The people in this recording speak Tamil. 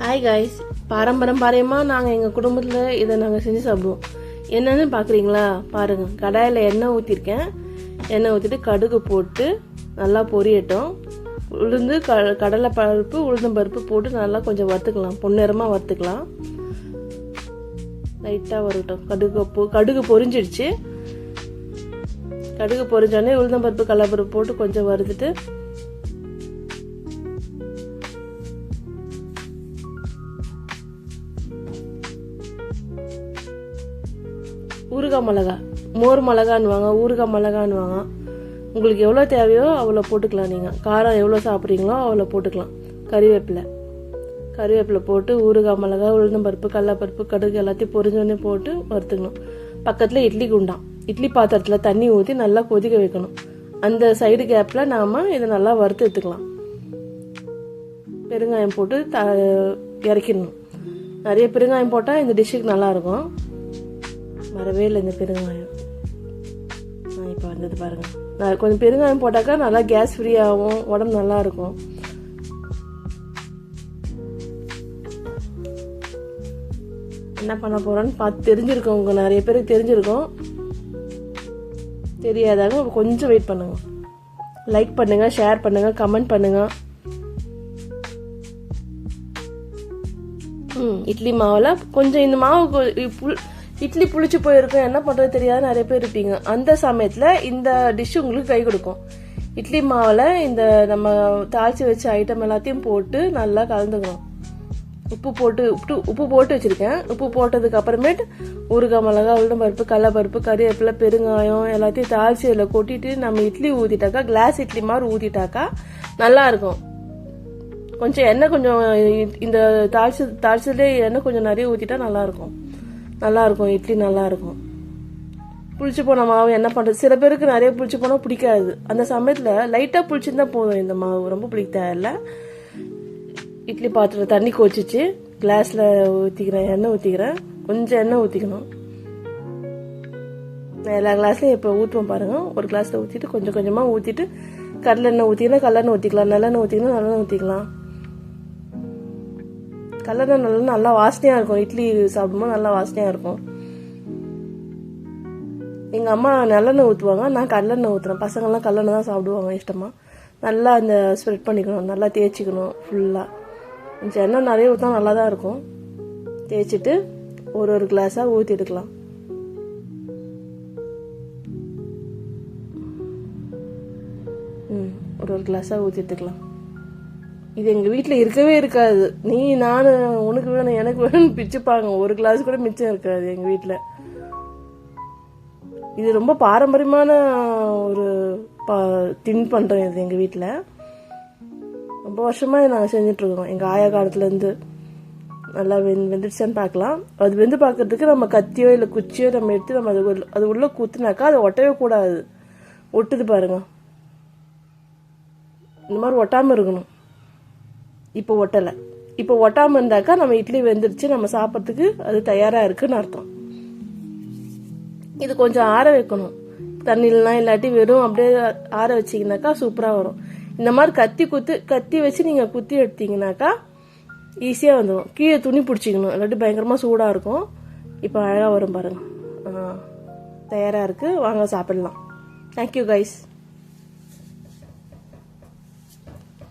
ஹாய் காய்ஸ் பாரம்பரம் பாரம்பரியமாக நாங்கள் எங்கள் குடும்பத்தில் இதை நாங்கள் செஞ்சு சாப்பிடுவோம். என்னென்னு பார்க்குறீங்களா பாருங்கள் கடாயில் எண்ணெய் ஊற்றிருக்கேன் எண்ணெய் ஊற்றிட்டு கடுகு போட்டு நல்லா பொரியட்டும். உளுந்து க கடலை பருப்பு உளுந்தம் பருப்பு போட்டு நல்லா கொஞ்சம் வறுத்துக்கலாம். பொன்னிறமாக வறுத்துக்கலாம். லைட்டாக வரட்டும். கடுகு பொ கடுகு பொரிஞ்சிடுச்சு. கடுகு பொரிஞ்சோடனே உளுந்தம் பருப்பு கடலைப்பருப்பு போட்டு கொஞ்சம் வறுத்துட்டு ஊறுகாய் மிளகா மோர் மிளகான்னுவாங்க ஊறுகாய் மிளகான்னுவாங்க. உங்களுக்கு எவ்வளோ தேவையோ அவ்வளோ போட்டுக்கலாம் நீங்கள் காரம் எவ்வளோ சாப்பிட்றீங்களோ அவ்வளோ போட்டுக்கலாம். கறிவேப்பிலை. கறிவேப்பிலை போட்டு ஊறுகாய் மிளகா உளுந்தம்பருப்பு கடலப்பருப்பு கடுகு எல்லாத்தையும் பொரிஞ்சோடனே போட்டு வறுத்துக்கணும். பக்கத்தில் இட்லி குண்டான் இட்லி பாத்திரத்தில் தண்ணி ஊற்றி நல்லா கொதிக்க வைக்கணும். அந்த சைடு கேப்பில் நாம் இதை நல்லா வறுத்து எடுத்துக்கலாம். பெருங்காயம் போட்டு த இறக்கிடணும். நிறைய பெருங்காயம் போட்டால் இந்த டிஷ்ஷுக்கு நல்லாயிருக்கும் வரவே இல்லை இந்த பெருங்காயம். ஆ இப்போ வந்தது பாருங்கள் நான் கொஞ்சம் பெருங்காயம் போட்டாக்கா நல்லா கேஸ் ஃப்ரீ ஆகும். உடம்பு நல்லா இருக்கும். என்ன பண்ண போகிறோன்னு பார்த்து தெரிஞ்சிருக்கோம். உங்க நிறைய பேருக்கு தெரிஞ்சிருக்கோம். தெரியாதாங்க கொஞ்சம் வெயிட் பண்ணுங்க. லைக் பண்ணுங்க ஷேர் பண்ணுங்க கமெண்ட் பண்ணுங்க. ம் இட்லி மாவில் கொஞ்சம் இந்த மாவு ஃபுல் இட்லி புளிச்சு போயிருக்கும் என்ன பண்ணுறது தெரியாத நிறைய பேர் இருப்பீங்க. அந்த சமயத்தில் இந்த டிஷ் உங்களுக்கு கை கொடுக்கும். இட்லி மாவில் இந்த நம்ம தாளிச்சு வச்ச ஐட்டம் எல்லாத்தையும் போட்டு நல்லா கலந்துக்கணும். உப்பு போட்டு உப்பு உப்பு போட்டு வச்சிருக்கேன். உப்பு போட்டதுக்கு அப்புறமேட்டு ஊறுகாய் மிளகா உளுந்தம் பருப்பு கடலப்பருப்பு கறிவேப்பிலை பெருங்காயம் எல்லாத்தையும் தாளிச்சு இதில் கொட்டிட்டு நம்ம இட்லி ஊற்றிட்டாக்கா கிளாஸ் இட்லி மாதிரி ஊற்றிட்டாக்கா நல்லா இருக்கும். கொஞ்சம் எண்ணெய் கொஞ்சம் இந்த தாளிச்சு தாளிச்சதுலேயே எண்ணெய் கொஞ்சம் நிறைய ஊற்றிட்டா நல்லா நல்லாயிருக்கும் இட்லி நல்லா இருக்கும் புளிச்சு போன மாவு என்ன பண்ணுறது சில பேருக்கு நிறைய புளிச்சு போனால் பிடிக்காது. அந்த சமயத்தில் லைட்டாக புளிச்சிருந்தா போதும் இந்த மாவு. ரொம்ப பிடிக்க தேவையில்ல. இட்லி பாத்திரம் தண்ணி கொச்சிச்சு கிளாஸில் ஊற்றிக்கிறேன் எண்ணெய் ஊற்றிக்கிறேன் கொஞ்சம் எண்ணெய் ஊற்றிக்கணும் நான் எல்லா கிளாஸ்லையும் இப்போ ஊற்றுவோம் பாருங்கள் ஒரு கிளாஸில் ஊற்றிட்டு கொஞ்சம் கொஞ்சமாக ஊற்றிட்டு கடலெண்ணெய் ஊற்றிக்கலாம் கடலெண்ணெய் ஊற்றிக்கலாம் நல்லெண்ணெய் ஊற்றிக்கலாம் நல்லெண்ணெய் ஊற்றிக்கலாம் கல்லணை நல்லா நல்லா வாசனையாக இருக்கும். இட்லி சாப்பிடும்போது நல்லா வாசனையாக இருக்கும். எங்கள் அம்மா நல்லெண்ணெய் ஊற்றுவாங்க நான் கடலெண்ணெய் ஊற்றுறேன் பசங்கள்லாம் கல்லெண்ணெய் தான் சாப்பிடுவாங்க இஷ்டமாக நல்லா அந்த ஸ்ப்ரெட் பண்ணிக்கணும். நல்லா தேய்ச்சிக்கணும் ஃபுல்லாக கொஞ்சம் எண்ணெய் நிறைய ஊற்றினா நல்லா தான் இருக்கும். தேய்ச்சிட்டு ஒரு ஒரு கிளாஸாக ஊற்றி எடுக்கலாம். ம் ஒரு ஒரு கிளாஸாக ஊற்றி எடுத்துக்கலாம். இது எங்கள் வீட்டில் இருக்கவே இருக்காது. நீ நான் உனக்கு வேணும் எனக்கு வேணும்னு பிச்சுப்பாங்க. ஒரு கிளாஸ் கூட மிச்சம் இருக்காது எங்கள் வீட்டில் இது ரொம்ப பாரம்பரியமான ஒரு பா தின் பண்ணுறோம் இது எங்கள் வீட்டில் ரொம்ப வருஷமாக இதை நாங்கள் செஞ்சிட்ருக்கோம். எங்கள் ஆயா காலத்துலேருந்து. நல்லா வெந் வெந்துடுச்சான்னு பார்க்கலாம் அது வெந்து பார்க்கறதுக்கு நம்ம கத்தியோ இல்லை குச்சியோ நம்ம எடுத்து நம்ம அது உள்ள- அது உள்ளே குத்துனாக்கா அது ஒட்டவே கூடாது. ஒட்டுது பாருங்க. இந்த மாதிரி ஒட்டாமல் இருக்கணும். இப்போ ஒட்டலை. இப்போ ஒட்டாமல் இருந்தாக்கா நம்ம இட்லி வெந்துருச்சு நம்ம சாப்பிட்றதுக்கு அது தயாராக இருக்குன்னு அர்த்தம். இது கொஞ்சம் ஆற வைக்கணும். தண்ணிலாம் இல்லாட்டி வெறும் அப்படியே ஆற வச்சிங்கனாக்கா சூப்பராக வரும். இந்த மாதிரி கத்தி குத்து கத்தி வச்சு நீங்கள் குத்தி எடுத்தீங்கனாக்கா ஈஸியாக வந்துடும் கீழே துணி பிடிச்சிக்கணும். இல்லாட்டி பயங்கரமாக சூடாக இருக்கும். இப்போ அழகாக வரும் பாருங்க. தயாராக இருக்குது வாங்க சாப்பிடலாம். Thank you guys